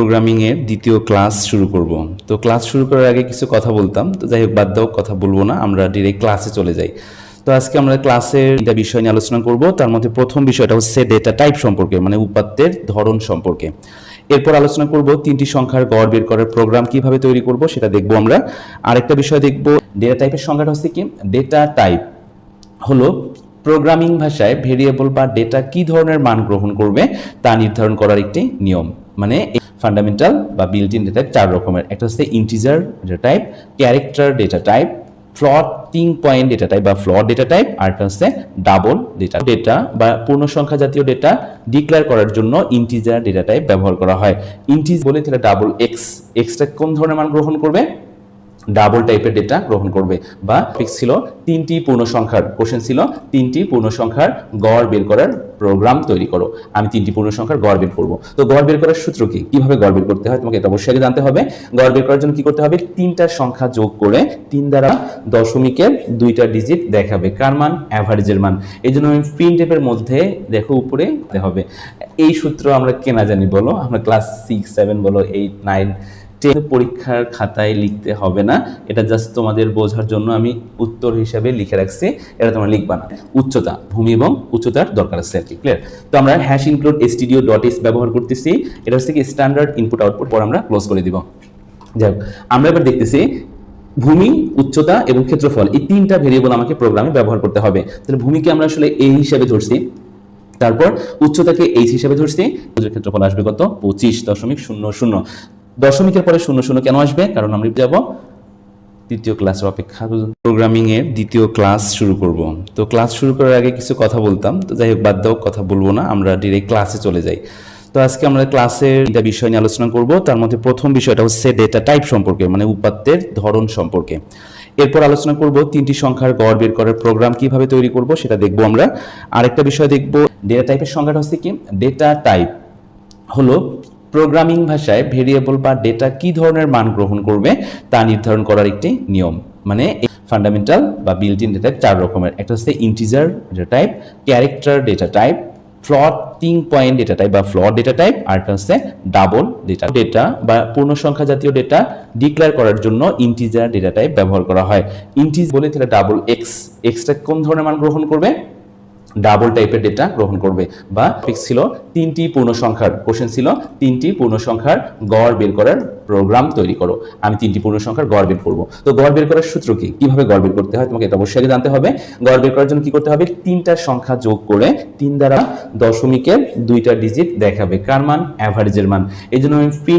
Programming এর দ্বিতীয় class শুরু করব। তো ক্লাস শুরু করার আগে কিছু কথা বলতাম। তো যাই হোক, বাদ কথা বলব না। আমরা ডিরেক্ট ক্লাসে চলে যাই। তো আজকে আমরা ক্লাসের এটা বিষয় নিয়ে আলোচনা করব। তার মধ্যে প্রথম বিষয়টা হচ্ছে ডেটা টাইপ সম্পর্কে মানে উপাত্তের ধরন সম্পর্কে। এরপর আলোচনা করব তিনটি সংখ্যার গড় বের করার প্রোগ্রাম কীভাবে তৈরি করব, সেটা দেখব আমরা। আরেকটা বিষয় দেখব ডেটা টাইপের সংখ্যাটা হচ্ছে কি? ডেটা টাইপ হলো প্রোগ্রামিং ভাষায় ভেরিয়েবল বা ডেটা কি ধরনের মান গ্রহণ করবে, তা নির্ধারণ করার একটি নিয়ম। মানে ফান্ডামেন্টাল বা বিল্ট ইন ডেটা চার রকমের। একটা হচ্ছে integer data type character data type floating point data type বা ফ্লট ডেটা টাইপ আর একটা হচ্ছে ডাবল ডেটা ডেটা বা পূর্ণ সংখ্যা জাতীয় ডেটা ডিক্লেয়ার করার জন্য ইন্টিজার ডেটা টাইপ ব্যবহার করা হয়। ইন্টিজ বলে তাহলে ডাবল এক্স এক্সটা কোন ধরনের মান গ্রহণ করবে? ডাবল টাইপের ডেটা গ্রহণ করবে। বা ফিক্স ছিল তিনটি পূর্ণ সংখ্যার কোশ্চেন ছিল, তিনটি পূর্ণ সংখ্যার গড় বের করার প্রোগ্রাম তৈরি করো। আমি তিনটি পূর্ণ সংখ্যার গড় বের করব। তো গড় বের করার সূত্র কি? কীভাবে গড় বের করতে হয়? তোমাকে এটা অবশ্যই আগে জানতে হবে। গড় বের করার জন্য কি করতে হবে? তিনটা সংখ্যা যোগ করে তিন দ্বারা দশমিকের দুইটা ডিজিট দেখাবে। কার মান? অ্যাভারেজের মান। এই জন্য আমি প্রিন্ট টেপের মধ্যে দেখো, উপরে হবে। এই সূত্র আমরা কেনা জানি বলো? আমরা ক্লাস সিক্স সেভেন বলো এইট নাইন পরীক্ষার খাতায় লিখতে হবে না। এটা জাস্ট তোমাদের বোঝার জন্য আমি উত্তর হিসাবে লিখে রাখছি। এটা তোমরা লিখবা না। উচ্চতা, ভূমি এবং উচ্চতার দরকার আছে আর ক্লিয়ার তো আমরা hash include STDIO dot S ব্যবহার করতেছি। এটা হচ্ছে কি স্ট্যান্ডার্ড ইনপুট আউটপুট পর আমরা ক্লোজ করে দিব। যাই আমরা এবার দেখতেছি ভূমি, উচ্চতা এবং ক্ষেত্রফল। এই তিনটা ভেরিয়েবল আমাকে প্রোগ্রামে ব্যবহার করতে হবে। তাহলে ভূমিকে আমরা আসলে এই হিসাবে ধরছি। তারপর উচ্চতাকে এইচ হিসাবে ধরছি। ক্ষেত্রফল আসবে কত? পঁচিশ দশমিক শূন্য শূন্য। দশমিকের পরে শূন্য শূন্য কেন আসবে? কারণ আমরা যাব তৃতীয় ক্লাসের অপেক্ষা। প্রোগ্রামিং এর দ্বিতীয় ক্লাস শুরু করব। তো ক্লাস শুরু করার আগে কিছু কথা বলতাম। তো যাই হোক, বাদ দাও, কথা বলব না। আমরা ডিরেক্ট ক্লাসে চলে যাই। তো আজকে আমরা ক্লাসের এটা বিষয় নিয়ে আলোচনা করব। তার মধ্যে প্রথম বিষয়টা হচ্ছে ডেটা টাইপ সম্পর্কে মানে উপাত্তের ধরন সম্পর্কে। এরপর আলোচনা করব তিনটি সংখ্যার গড় বের করার প্রোগ্রাম কীভাবে তৈরি করব, সেটা দেখব আমরা। আরেকটা বিষয় দেখব ডেটা টাইপের সংখ্যাটা হচ্ছে কি? ডেটা টাইপ হলো প্রোগ্রামিং ভাষায় ভেরিয়েবল বা ডেটা কি ধরনের মান গ্রহণ করবে তা নির্ধারণ করার একটি নিয়ম। মানে ফান্ডামেন্টাল বা বিল্ট ইন ডেটা চার রকমের। একটা হচ্ছে integer data type character data type floating point data type বা ফ্লট ডেটা টাইপ আর একটা হচ্ছে ডাবল ডেটা ডেটা বা পূর্ণ সংখ্যা জাতীয় ডেটা ডিক্লেয়ার করার জন্য ইন্টিজার ডেটা টাইপ ব্যবহার করা হয়। ইন্টিজ বলে তাহলে ডাবল এক্স এক্সটা কোন ধরনের মান গ্রহণ করবে? ডাবল টাইপের ডেটা গ্রহণ করবে। বা ছিল, তিনটি পূর্ণ সংখ্যার কোশ্চেন ছিল, তিনটি পূর্ণ সংখ্যার গড় বের করার প্রোগ্রাম তৈরি করো। আমি তিনটি পূর্ণ সংখ্যার গড় বের করব। তো গড় বের করার সূত্র কি? কীভাবে গড় বের করতে হয়? তোমাকে এটা অবশ্যই জানতে হবে। গড় বের করার জন্য কি করতে হবে? তিনটা সংখ্যা যোগ করে তিন দ্বারা দশমিকের দুইটা ডিজিট দেখাবে। কার মান? অ্যাভারেজের মান। এই জন্য আমি